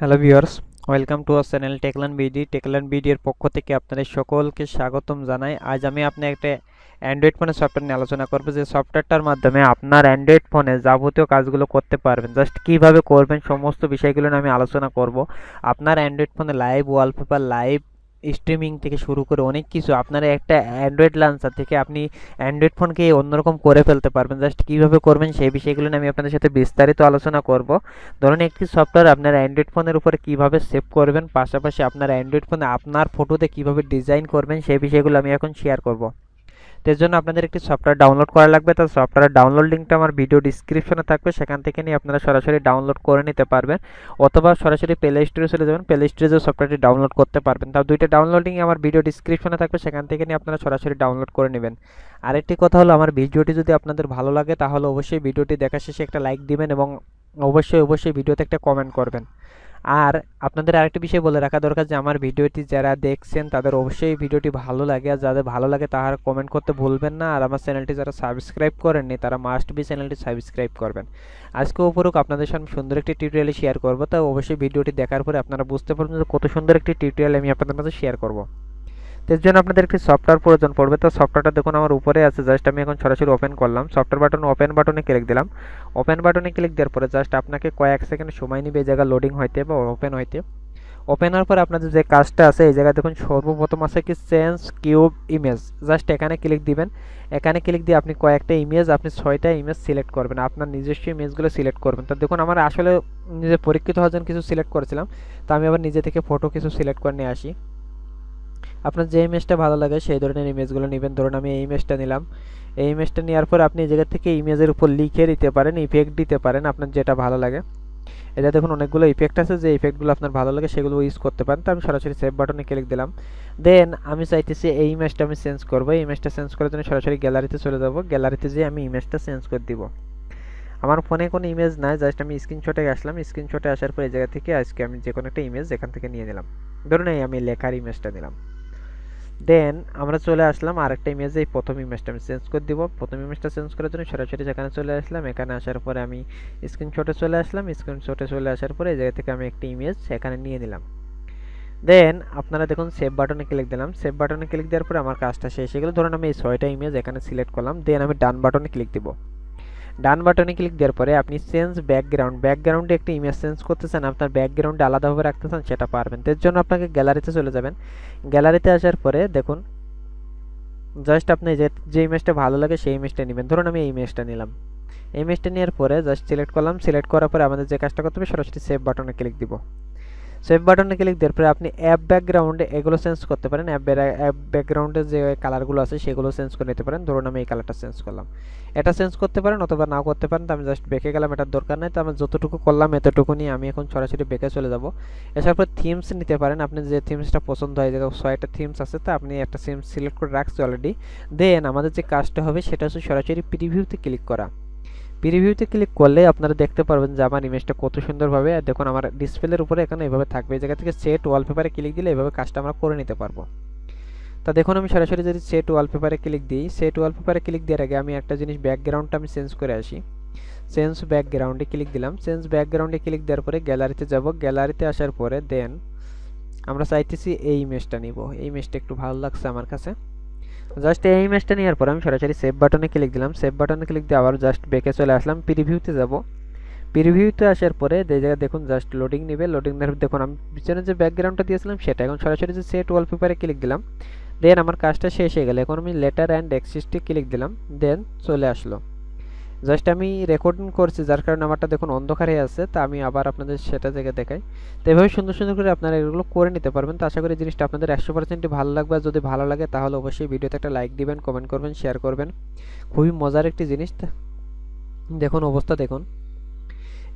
Hello viewers welcome to our channel Techlan BD Techlan BD এর পক্ষ থেকে আপনাদের সকলকে স্বাগতম জানাই। আজ আমি আপনি একটা অ্যান্ড্রয়েড ফোনের সফটওয়্যার নিয়ে আলোচনা করব। যে সফটওয়্যারটার মাধ্যমে আপনার অ্যান্ড্রয়েড ফোনে যাবতীয় কাজগুলো করতে পারবেন। জাস্ট কীভাবে করবেন, সমস্ত বিষয়গুলো নিয়ে আমি আলোচনা করব। আপনার অ্যান্ড্রয়েড ফোনে লাইভ ওয়ালপেপার লাইভ স্ট্রিমিং থেকে শুরু করে অনেক কিছু আপনারা একটা অ্যান্ড্রয়েড লাঞ্চার থেকে আপনি অ্যান্ড্রয়েড ফোনকে অন্যরকম করে ফেলতে পারবেন। জাস্ট কীভাবে করবেন সেই বিষয়গুলো আমি আপনাদের সাথে বিস্তারিত আলোচনা করব। ধরুন একটি সফটওয়্যার আপনার অ্যান্ড্রয়েড ফোনের উপরে কীভাবে সেভ করবেন, পাশাপাশি আপনার অ্যান্ড্রয়েড ফোনে আপনার ফটোতে কীভাবে ডিজাইন করবেন সেই বিষয়গুলো আমি এখন শেয়ার করব। এর জন্য আপনাদের একটি সফটওয়্যার ডাউনলোড করা লাগবে। তার সফটওয়্যার ডাউনলোড লিঙ্কটা আমার ভিডিও ডিসক্রিপশনে থাকবে। সেখান থেকে নিয়ে আপনারা সরাসরি ডাউনলোড করে নিতে পারবেন। অথবা সরাসরি প্লে স্টোরে চলে যাবেন। প্লে স্টোরে যে সফটওয়্যারটি ডাউনলোড করতে পারবেন। তার দুইটা ডাউনলোড আমার ভিডিও ডিসক্রিপশনে থাকবে। সেখান থেকে নিয়ে আপনারা সরাসরি ডাউনলোড করে নেবেন। আরেকটি কথা হলো, আমার ভিডিওটি যদি আপনাদের ভালো লাগে, তাহলে অবশ্যই ভিডিওটি দেখা শেষে একটা লাইক দিবেন এবং অবশ্যই অবশ্যই ভিডিওতে একটা কমেন্ট করবেন। আর আপনাদের আরেকটা বিষয় বলে রাখা দরকার যে, আমার ভিডিওটি যারা দেখছেন, তাদের অবশ্যই ভিডিওটি ভালো লাগে। আর যাদের ভালো লাগে, তারা কমেন্ট করতে ভুলবেন না। আর আমার চ্যানেলটি যারা সাবস্ক্রাইব করেননি, তারা মাস্ট বি চ্যানেলটি সাবস্ক্রাইব করবেন। আজকে উপরক আপনাদের সামনে সুন্দর একটি টিউটোরিয়াল শেয়ার করব। তাই অবশ্যই ভিডিওটি দেখার পরে আপনারা বুঝতে পারবেন যে, কত সুন্দর একটি টিউটোরিয়াল আমি আপনাদের মাঝে শেয়ার করব। এর জন্য আপনাদের একটি সফটওয়্যার প্রয়োজন পড়বে। তো সফটওয়্যারটা দেখুন আমার উপরে আছে। জাস্ট আমি এখন সরাসরি ওপেন করলাম। সফটওয়্যার বাটন ওপেন বাটনে ক্লিক দিলাম। ওপেন বাটনে ক্লিক দেওয়ার পরে জাস্ট আপনাকে কয়েক সেকেন্ড সময় নিবে এই জায়গা লোডিং হইতে বা ওপেন হইতে। ওপেন হওয়ার পরে আপনাদের যে কাজটা আছে, এই জায়গায় দেখুন সর্বপ্রথম আছে কি চেঞ্জ কিউব ইমেজ জাস্ট এখানে ক্লিক দিবেন। এখানে ক্লিক দিয়ে আপনি কয়েকটা ইমেজ আপনি ছয়টা ইমেজ সিলেক্ট করবেন। আপনার নিজস্ব ইমেজগুলো সিলেক্ট করবেন। তো দেখুন আমার আসলে নিজে পরীক্ষিত হওয়ার জন্য কিছু সিলেক্ট করেছিলাম। তো আমি আবার নিজে থেকে ফটো কিছু সিলেক্ট করে নিয়ে আসি। আপনার যে ইমেজটা ভালো লাগে, সেই ধরনের ইমেজগুলো নেবেন। ধরুন আমি এই ইমেজটা নিলাম। এই ইমেজটা নেওয়ার পর আপনি এই জায়গা থেকে ইমেজের উপর লিখে দিতে পারেন ইফেক্ট দিতে পারেন আপনার যেটা ভালো লাগে। এটা দেখুন অনেকগুলো ইফেক্ট আছে, যে ইফেক্টগুলো আপনার ভালো লাগে সেগুলো ইউজ করতে পারেন। তো আমি সরাসরি সেভ বাটনে ক্লিক দিলাম। দেন আমি চাইতেছি এই ইমেজটা আমি চেঞ্জ করব। এই ইমেজটা চেঞ্জ করার জন্য সরাসরি গ্যালারিতে চলে যাব। গ্যালারিতে যেয়ে আমি ইমেজটা চেঞ্জ করে দিব। আমার ফোনে কোনো ইমেজ নাই জাস্ট আমি স্ক্রিনশটে আসলাম। স্ক্রিনশটে আসার পর এই জায়গা থেকে আজকে আমি যে কোনো একটা ইমেজ এখান থেকে নিয়ে নিলাম। ধরুন এই আমি লেখার ইমেজটা নিলাম। দেন আমরা চলে আসলাম আরেকটা ইমেজে এই প্রথম ইমেজটা আমি চেঞ্জ করে দিব। প্রথম ইমেজটা চেঞ্জ করার জন্য সরাসরি যেখানে চলে আসলাম, এখানে আসার পরে আমি স্ক্রিনশটে চলে আসলাম। স্ক্রিনশটে চলে আসার পরে এই জায়গা থেকে আমি একটি ইমেজ এখানে নিয়ে নিলাম। দেন আপনারা দেখুন সেভ বাটনে ক্লিক দিলাম। সেভ বাটনে ক্লিক দেওয়ার পরে আমার কাজটা শেষ হয়ে গেল। ধরুন আমি এই ছয়টা ইমেজ এখানে সিলেক্ট করলাম। দেন আমি ডান বাটনে ক্লিক দিব। ডান বাটনে ক্লিক দেওয়ার পরে আপনি চেঞ্জ ব্যাকগ্রাউন্ড ব্যাকগ্রাউন্ডে একটি ইমেজ চেঞ্জ করতে চান আপনার ব্যাকগ্রাউন্ডে আলাদাভাবে রাখতে চান সেটা পারবেন। এর জন্য আপনাকে গ্যালারিতে চলে যাবেন। গ্যালারিতে আসার পরে দেখুন জাস্ট আপনি যে যে ইমেজটা ভালো লাগে সেই ইমেজটা নেবেন। ধরুন আমি এই ইমেজটা নিলাম। এই ইমেজটা নেওয়ার পরে জাস্ট সিলেক্ট করলাম। সিলেক্ট করার পরে আমাদের যে কাজটা করতে হবে, সরাসরি সেভ বাটনে ক্লিক দিব। সেভ বাটনে ক্লিক দেওয়ার পরে আপনি অ্যাপ ব্যাকগ্রাউন্ডে এগুলো চেঞ্জ করতে পারেন। অ্যাপ অ্যাপ ব্যাকগ্রাউন্ডে যে কালারগুলো আছে সেগুলো চেঞ্জ করে নিতে পারেন। ধরুন আমি এই কালারটা চেঞ্জ করলাম। এটা চেঞ্জ করতে পারেন অথবা নাও করতে পারেন। তো আমি জাস্ট বেঁকে গেলাম, এটার দরকার নেই। তো আমি যতটুকু করলাম এতটুকু নিয়ে আমি এখন সরাসরি বেঁকে চলে যাব। এছাড়া পর থিমস নিতে পারেন। আপনি যে থিমসটা পছন্দ হয়, যে ছয়টা থিমস আছে, তো আপনি একটা থিম সিলেক্ট করে রাখছি অলরেডি দেন আমাদের যে কাজটা হবে সেটা হচ্ছে সরাসরি প্রিভিউতে ক্লিক করা। প্রিভিউতে ক্লিক করলে আপনারা দেখতে পারবেন যে আমার ইমেজটা কত সুন্দরভাবে, দেখুন আমার ডিসপ্লের উপরে এখানে এভাবে থাকবে। এই জায়গা থেকে সেট ওয়ালপেপারে ক্লিক দিলে এভাবে কাজটা আমরা করে নিতে পারব। তা দেখুন, আমি সরাসরি যদি সেট ওয়ালপেপারে ক্লিক দিই সেট ওয়ালপেপারে ক্লিক দেওয়ার আগে আমি একটা জিনিস ব্যাকগ্রাউন্ডটা আমি চেঞ্জ করে আসি। চেঞ্জ ব্যাকগ্রাউন্ডে ক্লিক দিলাম। চেঞ্জ ব্যাকগ্রাউন্ডে ক্লিক দেওয়ার পরে গ্যালারিতে যাব। গ্যালারিতে আসার পরে দেন আমরা চাইতেছি এই ইমেজটা নিব। এই ইমেজটা একটু ভালো লাগছে আমার কাছে। জাস্ট এই ইমেজটা নেওয়ার পর আমি সরাসরি সেভ বাটনে ক্লিক দিলাম। সেভ বাটনে ক্লিক দিয়ে আবার জাস্ট বেঁকে চলে আসলাম। প্রিভিউতে যাব। প্রিভিউতে আসার পরে যে জায়গায় দেখুন জাস্ট লোডিং নেবে। লোডিং নেওয়ার দেখুন, আমি পিছনে যে ব্যাকগ্রাউন্ডটা দিয়েছিলাম, সেটা এখন সরাসরি যে সেট ওয়ালপেপারে ক্লিক দিলাম। দেন আমার কাজটা শেষ হয়ে গেল। এখন আমি লেটার অ্যান্ড এক্সিসটি ক্লিক দিলাম। দেন চলে আসলো। জাস্ট আমি রেকর্ডিং করছি, যার কারণে আমারটা দেখুন অন্ধকারে আছে, তা আমি আবার আপনাদের সেটা থেকে দেখাই। তো এভাবে সুন্দর সুন্দর করে আপনারা এগুলো করে নিতে পারবেন। তো আশা করি জিনিসটা আপনাদের একশো পার্সেন্টই ভালো লাগবে। যদি ভালো লাগে, তাহলে অবশ্যই ভিডিওতে একটা লাইক দিবেন কমেন্ট করবেন শেয়ার করবেন। খুবই মজার একটি জিনিস। দেখুন অবস্থা দেখুন।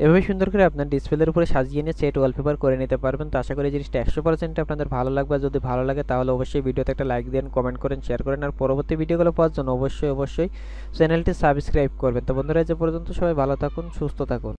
এভাবে সুন্দর করে আপনার ডিসপ্লের উপরে সাজিয়ে নিয়ে সেট ওয়ালপেপার করে নিতে পারবেন। তো আশা করি জিনিসটা একশো পার্সেন্ট আপনাদের ভালো লাগবে। যদি ভালো লাগে, তাহলে অবশ্যই ভিডিওতে একটা লাইক দেন কমেন্ট করেন শেয়ার করেন। আর পরবর্তী ভিডিওগুলো পাওয়ার জন্য অবশ্যই অবশ্যই চ্যানেলটি সাবস্ক্রাইব করবেন। তো বন্ধুরা যে পর্যন্ত সবাই ভালো থাকুন, সুস্থ থাকুন।